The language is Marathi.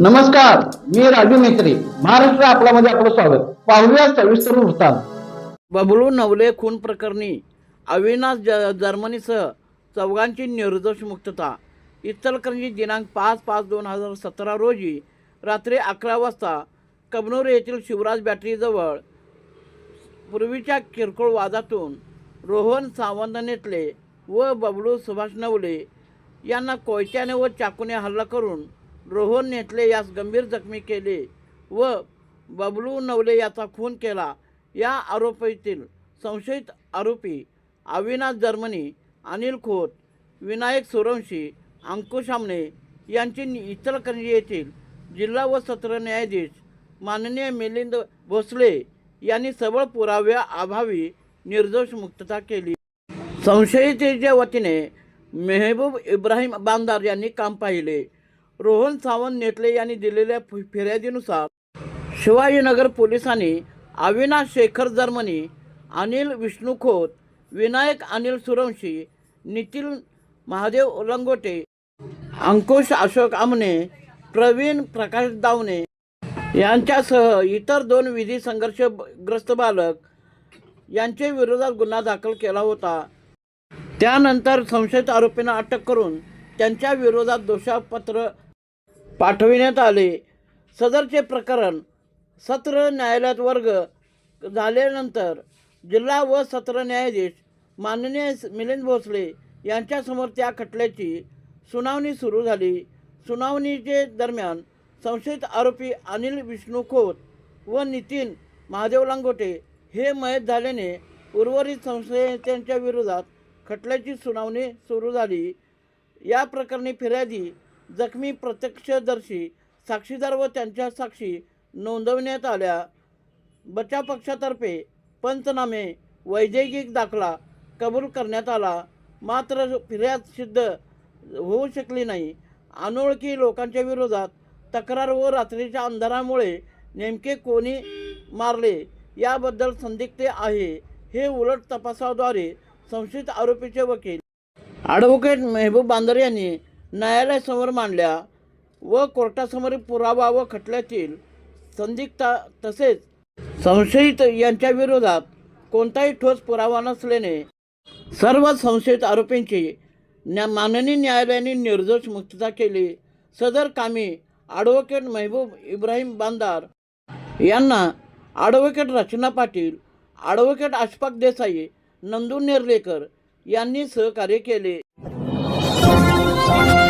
नमस्कार मी राजू मेत्री महाराष्ट्र आपल्यामध्ये आपलं स्वागत. पाहूया सविस्तर वृत्तांत. बबलू नवले खून प्रकरणी अविनाश ज जर्मनीसह चौघांची निर्दोष मुक्तता. इचलकरंजी दिनांक पाच पाच दोन हजार सतरा रोजी रात्री अकरा वाजता कबनूर येथील शिवराज बॅटरीजवळ पूर्वीच्या किरकोळ वादातून रोहन सावंत नेतले व बबलू सुभाष नवले यांना कोयत्याने व चाकूने हल्ला करून रोहन नेटले यास गंभीर जखमी केले व बबलू नवले याचा खून केला. या आरोपीतील संशयित आरोपी अविनाश जर्मनी अनिल खोत विनायक सुरवंशी अंकुश आमने यांची नि- इचलकरंजी येथील जिल्हा व सत्र न्यायाधीश माननीय मिलिंद भोसले यांनी सबळ पुराव्या अभावी निर्दोष मुक्तता केली. संशयितेच्या वतीने मेहबूब इब्राहिम बांदार यांनी काम पाहिले. रोहन सावंत नेटले यांनी दिलेल्या फिर्यादीनुसार शिवाजीनगर पोलिसांनी अविनाश शेखर जर्मनी अनिल विष्णू खोत विनायक अनिल सुरवंशी नितील महादेव लंगोटे अंकुश अशोक आमने प्रवीण प्रकाश दावणे यांच्यासह इतर दोन विधी संघर्षग्रस्त बालक यांच्या विरोधात गुन्हा दाखल केला होता. त्यानंतर संशयित आरोपींना अटक करून त्यांच्या विरोधात दोषापत्र पाठविण्यात आले. सदरचे प्रकरण सत्र न्यायालयात वर्ग झाल्यानंतर जिल्हा व सत्र न्यायाधीश माननीय मिलिंद भोसले यांच्यासमोर त्या खटल्याची सुनावणी सुरू झाली. सुनावणीचे दरम्यान संशयित आरोपी अनिल विष्णू खोत व नितीन महादेव लांगोटे हे मयत झाल्याने उर्वरित संशयितांच्या विरोधात खटल्याची सुनावणी सुरू झाली. या प्रकरणी फिर्यादी जखमी प्रत्यक्षदर्शी साक्षीदार व त्यांच्या साक्षी नोंदवण्यात आल्या. बचाव पक्षातर्फे पंचनामे वैद्यकीय दाखला कबूल करण्यात आला. मात्र फिर्याद सिद्ध होऊ शकली नाही. अनोळखी लोकांच्या विरोधात तक्रार व रात्रीच्या अंधारामुळे नेमके कोणी मारले याबद्दल संदिग्ध आहे. हे उलट तपासाद्वारे संशयित आरोपीचे वकील. ॲडव्होकेट मेहबूब बांदर यांनी न्यायालयासमोर मांडल्या व कोर्टासमोरील पुरावा व खटल्यातील संदिग्धता तसेच संशयित यांच्या विरोधात कोणताही ठोस पुरावा नसल्याने सर्व संशयित आरोपींची न्या माननीय न्यायालयाने निर्दोष मुक्तता केली. सदर कामी ॲडव्होकेट महबूब इब्राहिम बांदार यांना ॲडव्होकेट रचना पाटील ॲडव्होकेट अशफाक देसाई नंदू नेर्लेकर यांनी सहकार्य केले. Thank you.